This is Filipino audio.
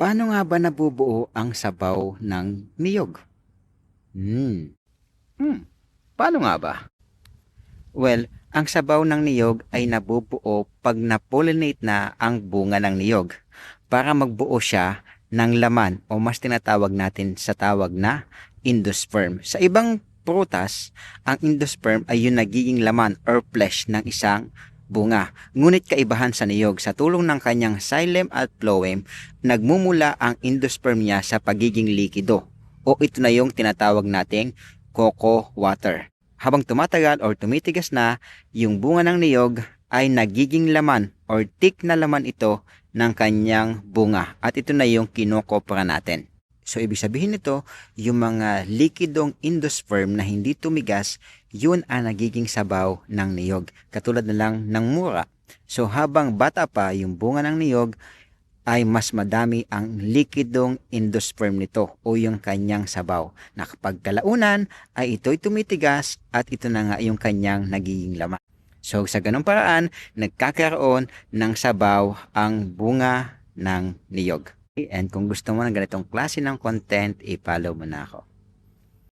Paano nga ba nabubuo ang sabaw ng niyog? Hmm. Hmm. Paano nga ba? Well, ang sabaw ng niyog ay nabubuo pag napollinate na ang bunga ng niyog para magbuo siya ng laman o mas tinatawag natin sa tawag na endosperm. Sa ibang prutas, ang endosperm ay yung nagiging laman or flesh ng isang bunga. Ngunit kaibahan sa niyog, sa tulong ng kanyang xylem at phloem, nagmumula ang endosperm niya sa pagiging likido o ito na yung tinatawag nating coco water. Habang tumatagal or tumitigas na, yung bunga ng niyog ay nagiging laman or thick na laman ito ng kanyang bunga at ito na yung kinokopra natin. So, ibig sabihin nito, yung mga likidong endosperm na hindi tumigas, yun ang nagiging sabaw ng niyog. Katulad na lang ng mura. So, habang bata pa yung bunga ng niyog, ay mas madami ang likidong endosperm nito o yung kanyang sabaw. Na kapag kalaunan ay ito'y tumitigas at ito na nga yung kanyang nagiging laman. So sa ganong paraan, nagkakaroon ng sabaw ang bunga ng niyog. And kung gusto mo ng ganitong klase ng content, i-follow mo na ako.